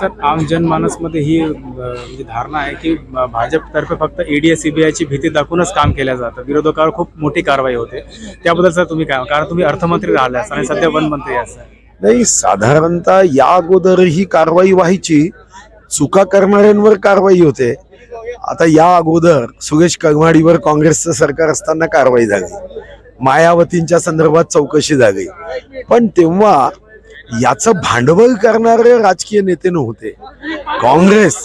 Sir आम जनमानसमध्ये ही अ, म्हणजे धारणा आहे की अ, भाजपतर्फे फक्त ईडी सीबीआयची भीती दाखवूनच काम केलं जातं. विरोधकावर खूप मोठी कारवाई होते. त्याबद्दल सर तुम्ही काय? कारण तुम्ही अर्थमंत्री राहिला आणि सध्या वनमंत्री सर. नाही साधारणतः या अगोदर ही कारवाई व्हायची चुका करणाऱ्यांवर कारवाई होते. आता या अगोदर सुरेश कगमाडीवर काँग्रेसचं सरकार असताना कारवाई झाली. मायावतींच्या संदर्भात चौकशी झाली. पण तेव्हा याचं भांडवल करणारे राजकीय नेते नव्हते. काँग्रेस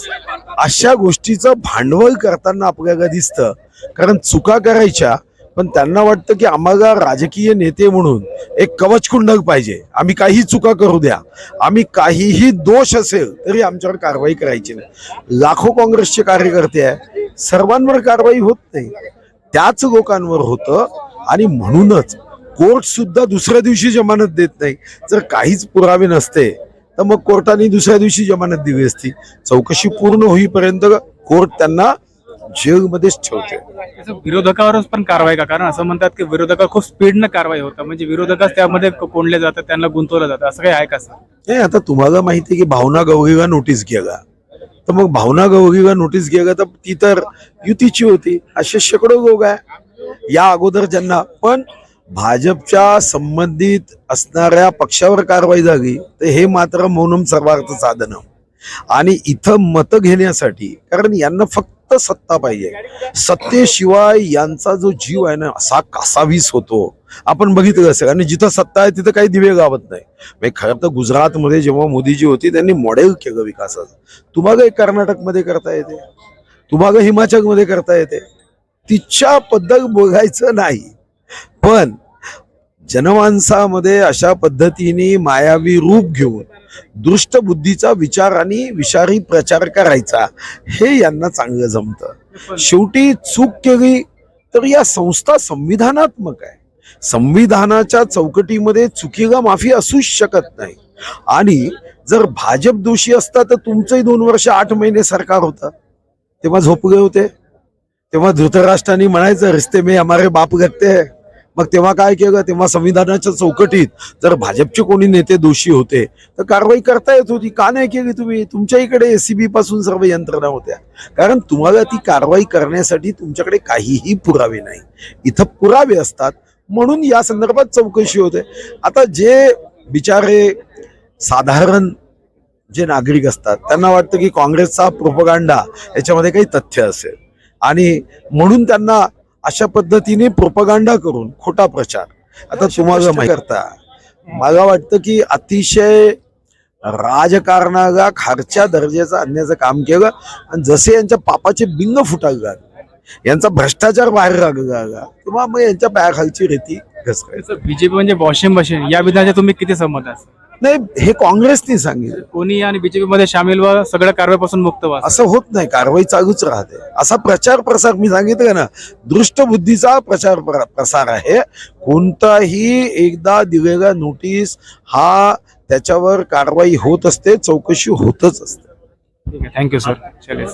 अशा गोष्टीचं भांडवल करताना आपल्याला दिसतं. कारण चुका करायच्या पण त्यांना वाटतं की आम्हाला राजकीय नेते म्हणून एक कवचकुंडक पाहिजे. आम्ही काही चुका करू द्या. आम्ही काहीही दोष असेल तरी आमच्यावर कारवाई करायची नाही. लाखो काँग्रेसचे कार्यकर्ते आहे सर्वांवर कारवाई होत नाही. त्याच लोकांवर होतं आणि म्हणूनच कोर्ट सुद्धा दुसऱ्या दिवशी जमानत देत नाही. जर काहीच पुरावे नसते तर मग कोर्टाने दुसऱ्या दिवशी जमानत दिली असती. चौकशी पूर्ण होईपर्यंत कोर्ट त्यांना जेलमध्येच ठेवते. विरोधकावरच पण कारवाई का? कारण असं म्हणतात की विरोधकावर खूप स्पीडनं कारवाई होतं. म्हणजे विरोधकच त्यामध्ये कोंडले जातात त्यांना गुंतवलं जातं. असं काही आहे का सर? नाही आता तुम्हाला माहिती आहे की भावना गवळीला नोटीस गेला. तर मग भावना गवळीला नोटीस गेला तर ती तर युतीची होती. असे शेकडो लोक आहे. या अगोदर ज्यांना पण भाजपच्या संबंधित असणाऱ्या पक्षावर कारवाई झाली तर हे मात्र मौनम सर्वार्थ साधन. आणि इथं मतं घेण्यासाठी कारण यांना फक्त सत्ता पाहिजे. सत्तेशिवाय यांचा जो जीव आहे ना असा कासावीस होतो. आपण बघितलं असेल आणि जिथं सत्ता आहे तिथं काही दिवे गावत नाही. म्हणजे खरं तर गुजरातमध्ये जेव्हा मोदीजी होती त्यांनी मॉडेल केलं विकासाचं. तुम्हाला कर्नाटकमध्ये करता येते? तुम्हाला हिमाचलमध्ये करता येते? तिच्या पद्धत बघायचं नाही. पण जनमानसामध्ये अशा पद्धतीने मायावी रूप घेऊन दृष्टबुद्धीचा विचार आणि विषारी प्रचार करायचा हे यांना चांगलं जमतं. शेवटी चूक केली तर या संस्था संविधानात्मक आहे. संविधानाच्या चौकटीमध्ये चुकीला माफी असूच शकत नाही. आणि जर भाजप दोषी असता तर तुमचंही दोन वर्ष आठ महिने सरकार होतं. तेव्हा झोपले होते. तेव्हा धृतराष्ट्रांनी म्हणायचं रस्ते में हमारे बाप गत्ते है. मग तेव्हा काय केलं? तेव्हा संविधानाच्या चौकटीत जर भाजपचे कोणी नेते दोषी होते तर कारवाई करता येत होती. का नाही केली तुम्ही? तुमच्या इकडे एसीबी पासून सर्व यंत्रणा होत्या. कारण तुम्हाला ती कारवाई करण्यासाठी तुमच्याकडे काहीही पुरावे नाही. इथं पुरावे असतात. म्हणून या संदर्भात चौकशी होते. आता जे बिचारे साधारण जे नागरिक असतात त्यांना वाटतं की काँग्रेसचा प्रोपगांडा याच्यामध्ये काही तथ्य असेल. आणि म्हणून त्यांना अशा पद्धतीने प्रोपगांडा करून खोटा प्रचार. आता तुम्हाला माहिती करता. मला वाटतं की अतिशय राजकारणाला खालच्या दर्जाचं आणण्याचं काम केलं आणि जसे यांच्या पापाचे बिंग फुटायला लागले यांचा भ्रष्टाचार बाहेर लागला किंवा मग यांच्या पायाखालची रेती घसरायची. बीजेपी म्हणजे वॉशिंग मशीन या विधानाच्या तुम्ही किती सहमत आहात? नाही हे काँग्रेसने सांगितलं. कोणी आणि बीजेपी मध्ये सामील व्हा सगळ्या कारवाईपासून मुक्त व्हा. असं होत नाही कारवाई चालूच राहते. असा प्रचार प्रसार मी सांगितलं ना दृष्ट बुद्धीचा प्रचार प्र- प्रसार आहे. कोणताही एकदा दिलेला नोटीस हा त्याच्यावर कारवाई होत असते चौकशी होतच असते. ठीक आहे थँक्यू सर. चले